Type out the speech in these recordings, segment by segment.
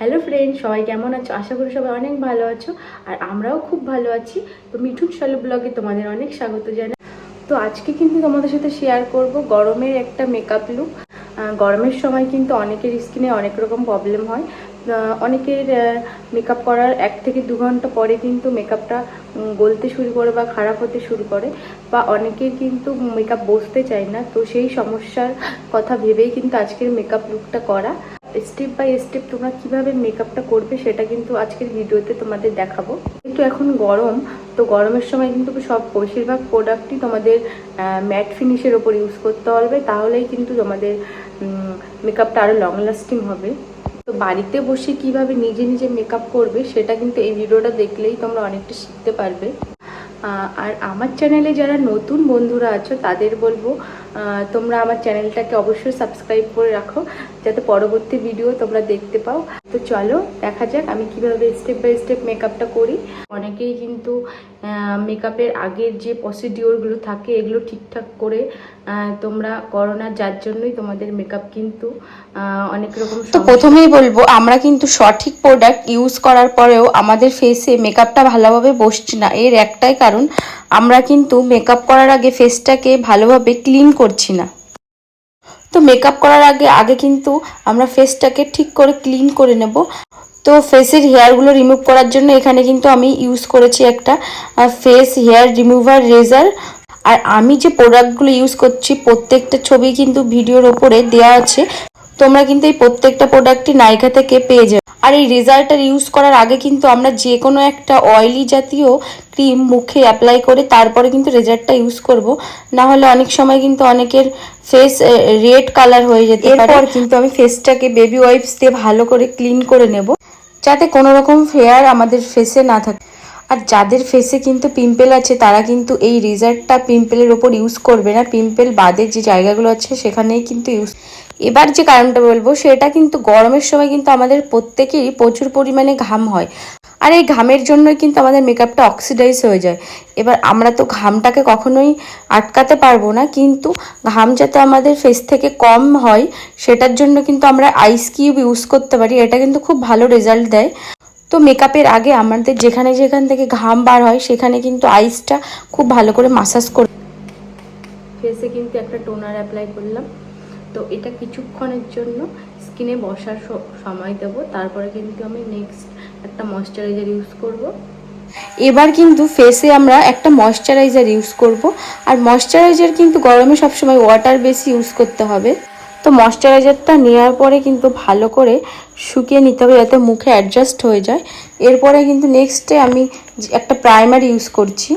Hello friend, সবাই কেমন আছো? আশা করি সবাই অনেক ভালো আছো আর আমরাও খুব ভালো আছি। তো মিঠুন শালু ব্লগে তোমাদের অনেক স্বাগত জানাই। তো আজকে কিন্তু তোমাদের সাথে শেয়ার করব গরমের একটা মেকআপ লুক গরমের সময় কিন্তু অনেকের স্কিনে অনেক রকম প্রবলেম হয়। অনেকের মেকআপ করার এক থেকে দু ঘণ্টা পরে কিন্তু মেকআপটা গলতে শুরু করে বা খারাপ হতে শুরু করে বা অনেকের কিন্তু মেকআপ বসতে চায় না। তো সেই সমস্যার কথা ভেবেই কিন্তু আজকের মেকআপ লুকটা করা। স্টেপ বাই স্টেপ তোমরা কীভাবে মেকআপটা করবে সেটা কিন্তু আজকের ভিডিওতে তোমাদের দেখাবো। কিন্তু এখন গরম, তো গরমের সময় কিন্তু সব বেশিরভাগ প্রোডাক্টই তোমাদের ম্যাট ফিনিশের ওপর ইউজ করতে হবে। তাহলেই কিন্তু তোমাদের মেকআপটা আরও লং লাস্টিং হবে। তো বাড়িতে বসে কীভাবে নিজে নিজে মেকআপ করবে সেটা কিন্তু এই ভিডিওটা দেখলেই তোমরা অনেকটা শিখতে পারবে। আর আমার চ্যানেলে যারা নতুন বন্ধুরা আছো, তাদের বলব তোমরা আমার চ্যানেলটাকে অবশ্যই সাবস্ক্রাইব করে রাখো যাতে পরবর্তী ভিডিও তোমরা দেখতে পাও। তো চলো দেখা যাক আমি কীভাবে স্টেপ বাই স্টেপ মেকআপটা করি। অনেকেই কিন্তু মেকআপের আগের যে প্রসিডিওরগুলো থাকে এগুলো ঠিকঠাক করে তোমরা করো না যার জন্যই তোমাদের মেকআপ কিন্তু অনেক রকম তো প্রথমেই বলব আমরা কিন্তু সঠিক প্রোডাক্ট ইউজ করার পরেও আমাদের ফেসে মেকআপটা ভালোভাবে বসছে না। এর একটাই কারণ আমরা কিন্তু মেকআপ করার আগে ফেসটাকে ভালোভাবে ক্লিন করছি না। তো মেকআপ করার আগে আগে কিন্তু আমরা ফেসটাকে ঠিক করে ক্লিন করে নেব। তো ফেসের হেয়ারগুলো রিমুভ করার জন্য এখানে কিন্তু আমি ইউজ করেছি একটা ফেস হেয়ার রিমুভার রেজার আর আমি যে প্রোডাক্টগুলো ইউজ করছি, প্রত্যেকটা ছবি কিন্তু ভিডিওর ওপরে দেওয়া আছে। তোমরা কিন্তু এই প্রত্যেকটা প্রোডাক্টই নাইকা থেকে পেয়ে যাবে। আর এই রেজাল্টার ইউজ করার আগে কিন্তু আমরা যে কোনো একটা অয়েলি জাতীয় ক্রিম মুখে অ্যাপ্লাই করে তারপরে কিন্তু রেজাল্টটা ইউজ করব। না হলে অনেক সময় কিন্তু অনেকের ফেস রেড কালার হয়ে যেতে পারে। কিন্তু আমি ফেসটাকে বেবি ওয়াইপস দিয়ে ভালো করে ক্লিন করে নেব। যাতে কোনো রকম ফেয়ার আমাদের ফেসে না থাকে। আর যাদের ফেসে কিন্তু পিম্পল আছে, তারা কিন্তু এই রেজারটা পিম্পলের ওপর ইউজ করবে না। পিম্পল বাদের যে জায়গাগুলো আছে, সেখানেই কিন্তু ইউজ এবার যে কারণটা বলব, সেটা কিন্তু গরমের সময় কিন্তু আমাদের প্রত্যেকেরই প্রচুর পরিমাণে ঘাম হয়। আর এই ঘামের জন্যই কিন্তু আমাদের মেকআপটা অক্সিডাইজ হয়ে যায়। এবার আমরা তো ঘামটাকে কখনোই আটকাতে পারব না, কিন্তু ঘাম যাতে আমাদের ফেস থেকে কম হয়, সেটার জন্য কিন্তু আমরা আইস কিউব ইউজ করতে পারি। এটা কিন্তু খুব ভালো রেজাল্ট দেয়। তো মেকআপের আগে আমাদের যেখানে যেখান থেকে ঘাম বার হয়, সেখানে কিন্তু আইসটা খুব ভালো করে মাসাজ করে ফেসে কিন্তু একটা টোনার অ্যাপ্লাই করলাম। তো এটা কিছুক্ষণের জন্য স্কিনে বসার সময় দেব। তারপরে কিন্তু আমি নেক্সট একটা ময়শ্চারাইজার ইউজ করব। এবার কিন্তু ফেসে আমরা একটা ময়শ্চারাইজার ইউজ করব। আর ময়শ্চারাইজার কিন্তু গরমে সবসময় ওয়াটার বেশি ইউজ করতে হবে। তো ময়শ্চারাইজারটা নেওয়ার পরে কিন্তু ভালো করে শুকিয়ে নিতে হবে যাতে মুখে অ্যাডজাস্ট হয়ে যায়। এরপরে কিন্তু নেক্সটে আমি একটা প্রাইমার ইউজ করছি।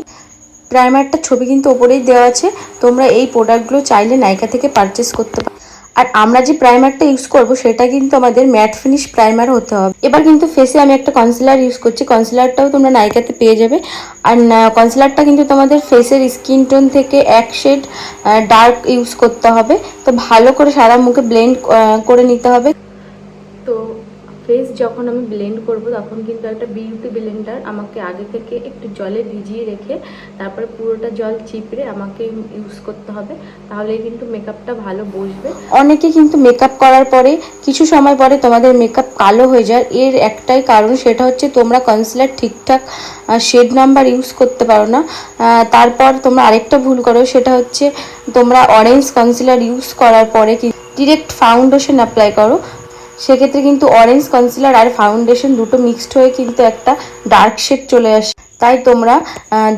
প্রাইমারটা ছবি কিন্তু ওপরেই দেওয়া আছে। তোমরা এই প্রোডাক্টগুলো চাইলে নাইকা থেকে পারচেস করতে পারো আর আমরা যে প্রাইমারটা ইউজ করব, সেটা কিন্তু আমাদের ম্যাট ফিনিশ প্রাইমার হতে হবে। এবার কিন্তু ফেসে আমি একটা কনসিলার ইউজ করছি। কনসিলারটাও তোমরা নাইকাতে পেয়ে যাবে। আর কনসিলারটা কিন্তু তোমাদের ফেসের স্কিন টোন থেকে এক শেড ডার্ক ইউজ করতে হবে। তো ভালো করে সারা মুখে ব্লেন্ড করে নিতে হবে। তো ফেস যখন আমি ব্লেন্ড করব, তখন কিন্তু একটা বিউটি ব্লেন্ডার আমাকে আগে থেকে একটু জলে ভিজিয়ে রেখে, তারপরে পুরোটা জল চিপড়ে আমাকে ইউজ করতে হবে। তাহলেই কিন্তু মেকআপটা ভালো বসবে। অনেকে কিন্তু মেকআপ করার পরে, কিছু সময় পরে তোমাদের মেকআপ কালো হয়ে যায়। এর একটাই কারণ সেটা হচ্ছে তোমরা কনসিলার ঠিকঠাক শেড নাম্বার ইউজ করতে পারো না। তারপর তোমরা আরেকটা ভুল করো, সেটা হচ্ছে তোমরা অরেঞ্জ কনসিলার ইউজ করার পরে ডিরেক্ট ফাউন্ডেশন অ্যাপ্লাই করো। সেক্ষেত্রে কিন্তু অরেঞ্জ কনসিলার আর ফাউন্ডেশন দুটো মিক্সড হয়ে কিন্তু একটা ডার্ক শেড চলে আসে। তাই তোমরা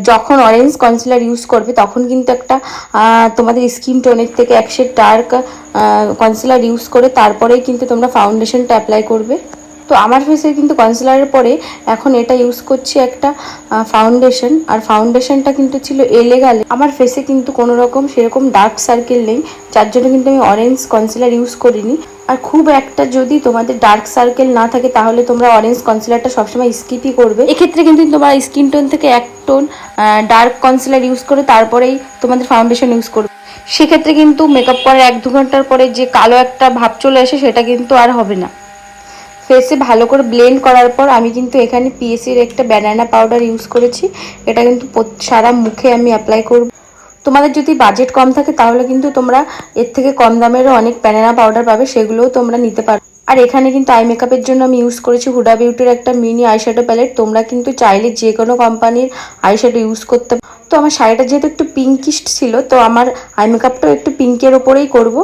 যখন অরেঞ্জ কনসিলার ইউজ করবে, তখন কিন্তু একটা তোমাদের স্কিন টোনের থেকে এক শেড ডার্ক কনসিলার ইউজ করে তারপরেই কিন্তু তোমরা ফাউন্ডেশনটা অ্যাপ্লাই করবে। তো আমার ফেসে কিন্তু কনসিলারের পরে এখন এটা ইউজ করছি একটা ফাউন্ডেশন আর ফাউন্ডেশনটা কিন্তু ছিল এলে এলেগালে আমার ফেসে কিন্তু কোনো রকম সেরকম ডার্ক সার্কেল নেই, যার জন্য কিন্তু আমি অরেঞ্জ কনসিলার ইউজ করিনি। আর খুব একটা যদি তোমাদের ডার্ক সার্কেল না থাকে, তাহলে তোমরা অরেঞ্জ কনসিলারটা সবসময় স্কিপই করবে। এক্ষেত্রে কিন্তু তোমার স্কিন টোন থেকে এক টোন ডার্ক কনসিলার ইউজ করে তারপরেই তোমাদের ফাউন্ডেশন ইউজ করবে। সেক্ষেত্রে কিন্তু মেকআপ করার এক দু ঘণ্টার পরে যে কালো একটা ভাব চলে আসে, সেটা কিন্তু আর হবে না। ফেসে ভালো করে ব্লেন্ড করার পর আমি কিন্তু এখানে পিএসির একটা ব্যানানা পাউডার ইউজ করেছি। এটা কিন্তু সারা মুখে আমি অ্যাপ্লাই করব। তোমাদের যদি বাজেট কম থাকে তাহলে কিন্তু তোমরা এর থেকে কম দামেরও অনেক ব্যানানা পাউডার পাবে, সেগুলোও তোমরা নিতে পারো। আর এখানে কিন্তু আই মেকআপের জন্য আমি ইউজ করেছি হুডা বিউটির একটা মিনি আইশ্যাডো প্যালেট তোমরা কিন্তু চাইলে যে কোনো কোম্পানির আইশ্যাডো ইউজ করতে। তো আমার শাড়িটা যেহেতু একটু পিঙ্কিস্ট ছিল, তো আমার আই মেকআপটাও একটু পিঙ্কের ওপরেই করব।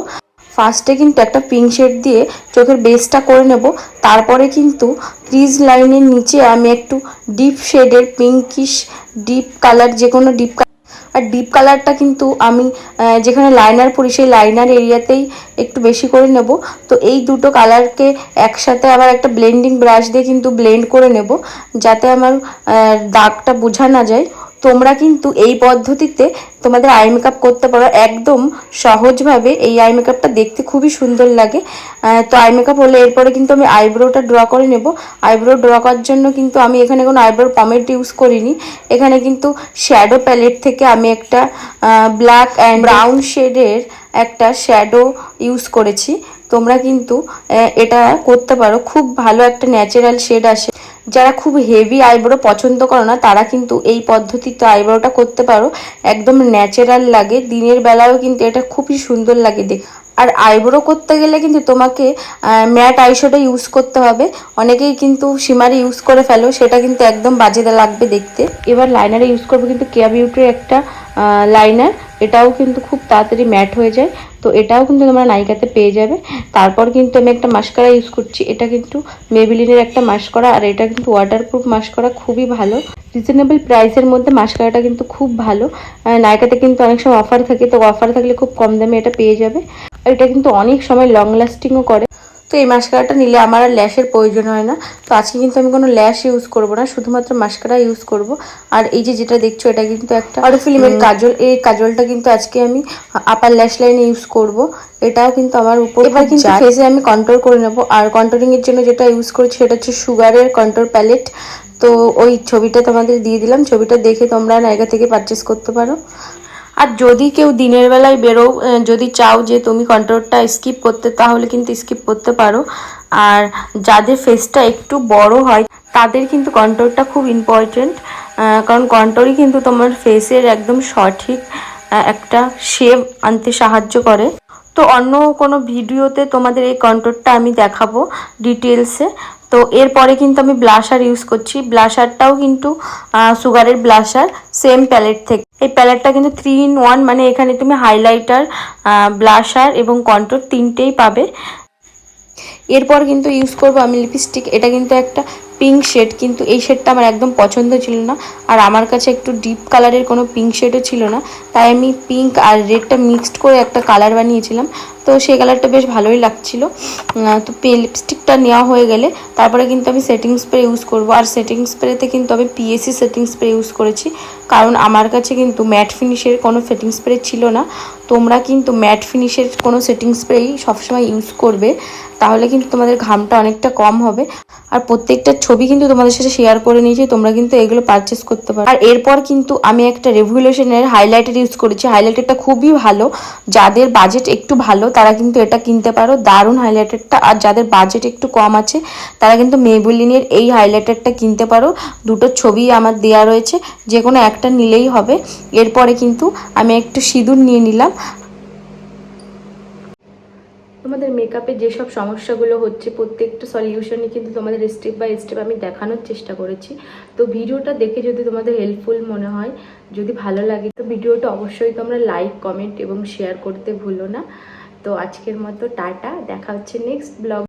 ফার্স্টে কিন্তু একটা পিঙ্ক শেড দিয়ে চোখের বেসটা করে নেব। তারপরে কিন্তু ক্রিজ লাইনের নিচে আমি একটু ডিপ শেডের পিঙ্কিশ ডিপ কালার যে কোনো ডিপ আর ডিপ কালারটা কিন্তু আমি যেখানে লাইনার পরি সেই লাইনার এরিয়াতেই একটু বেশি করে নেব। তো এই দুটো কালারকে একসাথে আবার একটা ব্লেন্ডিং ব্রাশ দিয়ে কিন্তু ব্লেন্ড করে নেব, যাতে আমার দাগটা বোঝা না যায়। তোমরা কিন্তু এই পদ্ধতিতে তোমাদের আই মেকআপ করতে পারো। একদম সহজভাবে এই আই মেকআপটা দেখতে খুবই সুন্দর লাগে। তো আই মেকআপ হলে এরপরে কিন্তু আমি আইব্রোটা ড্র করে নেব। আইব্রো ড্র করার জন্য কিন্তু আমি এখানে কোনো আইব্রো পমেট ইউজ করিনি। এখানে কিন্তু শ্যাডো প্যালেট থেকে আমি একটা ব্ল্যাক অ্যান্ড ব্রাউন শেডের একটা শ্যাডো ইউজ করেছি। তোমরা কিন্তু এটা করতে পারো। খুব ভালো একটা ন্যাচারাল শেড আসে। যারা খুব হেভি আইব্রো পছন্দ করো না, তারা কিন্তু এই পদ্ধতিতে আইব্রোটা করতে পারো। একদম ন্যাচারাল লাগে। দিনের বেলাও কিন্তু এটা খুবই সুন্দর লাগে দেখ আর আইব্রো করতে গেলে কিন্তু তোমাকে ম্যাট আইশোটা ইউজ করতে হবে। অনেকেই কিন্তু সিমারি ইউজ করে ফেলো, সেটা কিন্তু একদম বাজে লাগবে দেখতে। এবার লাইনারে ইউজ করব কিন্তু কেয়া বিউটির একটা লাইনার এটাও কিন্তু খুব তাড়াতাড়ি ম্যাট হয়ে যায়। তো এটাও কিন্তু তোমরা নাইকাতে পেয়ে যাবে। তারপর কিন্তু আমি একটা মাস্কারা ইউজ করছি। এটা কিন্তু মেবিলিনের একটা মাস্কারা আর এটা কিন্তু ওয়াটারপ্রুফ মাস্কারা, খুবই ভালো। রিজনেবল প্রাইসের মধ্যে মাস্কারাটা কিন্তু খুব ভালো। নাইকাতে কিন্তু অনেক সময় অফার থাকে, তো অফার থাকলে খুব কম দামে এটা পেয়ে যাবে। আর এটা কিন্তু অনেক সময় লং লাস্টিংও করে। তো এই মাস্কারাটা নিলে আমার আর ল্যাশের প্রয়োজন হয় না। তো আজকে কিন্তু আমি কোনো ল্যাশ ইউজ করব না শুধুমাত্র মাস্কারা ইউজ করব। আর এই যে যেটা দেখছ এটা কিন্তু একটা অরিফিলিমের কাজল। এই কাজলটা কিন্তু আজকে আমি আপার ল্যাশ লাইনে ইউজ করব। এটাও কিন্তু আমার উপর এবার কিন্তু ফেসে আমি কন্ট্রোল করে নেব। আর কন্ট্রোলিংয়ের জন্য যেটা ইউজ করছি সেটা হচ্ছে সুগারের কন্ট্রোল প্যালেট তো ওই ছবিটা তোমাদের দিয়ে দিলাম। ছবিটা দেখে তোমরা নাইকা থেকে পারচেস করতে পারো। আর যদি কেউ দিনের বেলায় বেরো যদি চাও যে তুমি কন্ট্রোলটা স্কিপ করতে, তাহলে কিন্তু স্কিপ করতে পারো। আর যাদের ফেসটা একটু বড় হয়, তাদের কিন্তু কন্ট্রোলটা খুব ইম্পর্টেন্ট কারণ কন্ট্রোলই কিন্তু তোমার ফেসের একদম সঠিক একটা শেপ আনতে সাহায্য করে। তো অন্য কোনো ভিডিওতে তোমাদের এই কন্ট্রোলটা আমি দেখাবো ডিটেলসে তো এরপরে কিন্তু আমি ব্লাশার ইউজ করছি। ব্লাশারটাও কিন্তু সুগারের ব্লাশার সেম প্যালেট থেকে। এই প্যালেটটা কিন্তু থ্রি ইন ওয়ান মানে এখানে তুমি হাইলাইটার ব্লাশার এবং কন্ট্রোল তিনটেই পাবে। এরপর কিন্তু ইউজ করব আমি লিপস্টিক এটা কিন্তু একটা পিঙ্ক শেড কিন্তু এই শেডটা আমার একদম পছন্দ ছিল না। আর আমার কাছে একটু ডিপ কালারের কোনো পিঙ্ক শেডও ছিল না। তাই আমি পিঙ্ক আর রেডটা মিক্সড করে একটা কালার বানিয়েছিলাম। তো সেই কালারটা বেশ ভালোই লাগছিল। তো লিপস্টিকটা নেওয়া হয়ে গেলে তারপরে কিন্তু আমি সেটিং স্প্রে ইউজ করব। আর সেটিং স্প্রেতে কিন্তু আমি পিএসসি সেটিং স্প্রে ইউজ করেছি। কারণ আমার কাছে কিন্তু ম্যাট ফিনিশের কোনো সেটিং স্প্রে ছিল না। তোমরা কিন্তু ম্যাট ফিনিশের কোনো সেটিং স্প্রেই সবসময় ইউজ করবে। তাহলে কিন্তু তোমাদের ঘামটা অনেকটা কম হবে। আর প্রত্যেকটা ছবি কিন্তু তোমাদের সাথে শেয়ার করে নিয়েছি তোমরা কিন্তু এগুলো পারচেস করতে পারো। আর এরপর কিন্তু আমি একটা রেভলিউশনের হাইলাইটার ইউজ করেছি। হাইলাইটারটা খুবই ভালো। যাদের বাজেট একটু ভালো, তারা কিন্তু এটা কিনতে পারো। দারুণ হাইলাইটারটা আর যাদের বাজেট একটু কম আছে, তারা কিন্তু মেবুলিনের এই হাইলাইটারটা কিনতে পারো। দুটো ছবি আমার দেয়া রয়েছে। যে কোনো একটা নিলেই হবে। এরপরে কিন্তু আমি একটু সিঁদুর নিয়ে নিলাম। তোমাদের মেকআপে যেসব সমস্যাগুলো হচ্ছে, প্রত্যেকটা সলিউশনই কিন্তু তোমাদের স্টেপ বাই স্টেপ আমি দেখানোর চেষ্টা করেছি। তো ভিডিওটা দেখে যদি তোমাদের হেল্পফুল মনে হয়, যদি ভালো লাগে, তো ভিডিওটা অবশ্যই তোমরা লাইক কমেন্ট এবং শেয়ার করতে ভুলো না। তো আজকের মতো টাটা, দেখা হচ্ছে নেক্সট ব্লগ